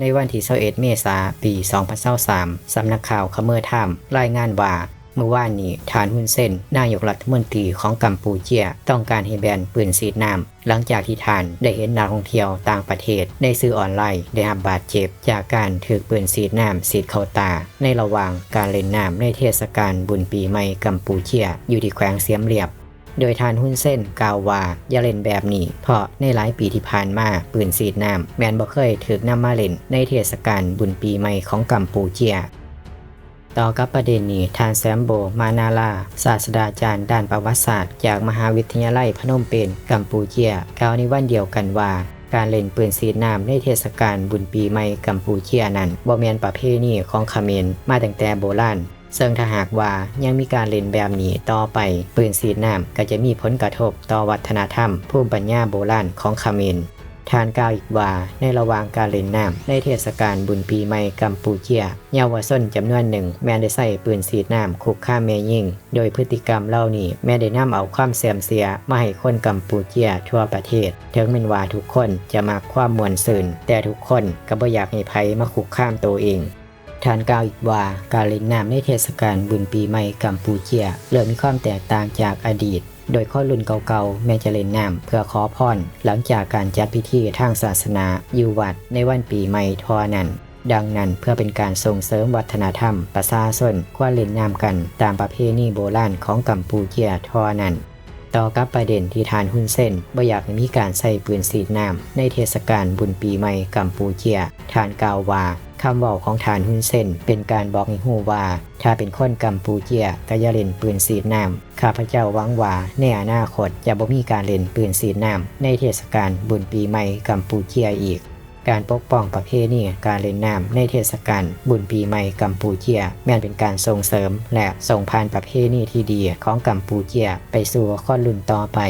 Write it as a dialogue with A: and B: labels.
A: ในวันที่21เมษายนปี2023สำนักข่าวคเมอร์ไทม์รายงานว่าเมื่อวานนี้ฐานหุ้นเส้น นายกรัฐมนตรีของกัมพูเชีย ต้องการให้แบนปืนสีดน้ำหลังจากที่ฐานได้เห็นนักท่องเที่ยวต่างประเทศในสื่อออนไลน์ได้รับบาดเจ็บ จากการถือปืนสีดน้ำสีดเข้าตา ในระหว่างการเล่นน้ำในเทศกาลบุญปีใหม่กัมพูเชีย อยู่ที่แขวงเสียมเรียบ โดยทานหุ้นเส้นกาวว่าอย่าเล่นแบบนี้ เพราะในหลายปีที่ผ่านมาปืนสีดน้ำแมนบ่เคยถูกนำมาเล่นในเทศกาลบุญปีใหม่ของกัมพูเชียต่อกับประเด็นนี้ทานแซมโบ มานาลา ศาสตราจารย์ด้านประวัติศาสตร์ จากมหาวิทยาลัยพนมเปญกัมพูเชียกล่าวในวันเดียวกันว่า การเล่นปืนสีดน้ำในเทศกาลบุญปีใหม่กัมพูเชียนั้นบ่แมนประเพณีของเขมรมาตั้งแต่โบราณ ซึ่งถ้าหากว่ายังมีการเล่นแบบนี้ต่อไป ปืนสีน้ำก็จะมีผลกระทบต่อวัฒนธรรมภูมิปัญญาโบราณของคาเมรทานกล่าวอีกว่าในระหว่างการเล่นน้ำในเทศกาลบุญปีใหม่กัมพูเชียเยาวชนจำนวนหนึ่ง แม้ได้ใส่ปืนสีน้ำคุกฆ่าแม่ยิงโดยพฤติกรรมเหล่านี้แม้ได้นำเอาความเสื่อมเสียมาให้คนกัมพูเชียทั่วประเทศ ถึงแม้นว่าทุกคนจะมักความมวลซื่นแต่ทุกคนก็บ่อยากให้ภัยมาคุกข้ามตัวเอง ทานกล่าวอีกว่าการเล่นน้ำในเทศกาลบุญปีใหม่กัมพูเชียเริ่มมีความแตกต่างจากอดีตโดยข้อรุ่นเก่าๆ แม้จะเล่นน้ำเพื่อขอพรหลังจากการจัดพิธีทางศาสนาอยู่วัดในวันปีใหม่ทอนั้น ดังนั้นเพื่อเป็นการส่งเสริมวัฒนธรรม ประชาชนควรเล่นน้ำกันตามประเพณีโบราณของกัมพูเชียทอนั้น ต่อกับประเด็นที่ทานหุ้นเส้นบ่อยากมีการใส่ปืนสีน้ำในเทศกาลบุญปีใหม่กัมพูเชียทานกาวว่า คำบอกของทานหุ้นเส้นเป็นการบอกให้ฮู้ว่า ถ้าเป็นคนกัมพูเชียก็อย่าเล่นปืนสีน้ำข้าพเจ้าหวังว่าในอนาคตจะบ่มีการเล่นปืนสีน้ำในเทศกาลบุญปีใหม่กัมพูเชียอีก การปกป้องประเพณีการเล่นน้ำในเทศกาลบุญปีใหม่กัมพูเชียแม้นเป็นการส่งเสริม และส่งผ่านประเพณีที่ดีของกัมพูเชียไปสู่คนรุ่นต่อไป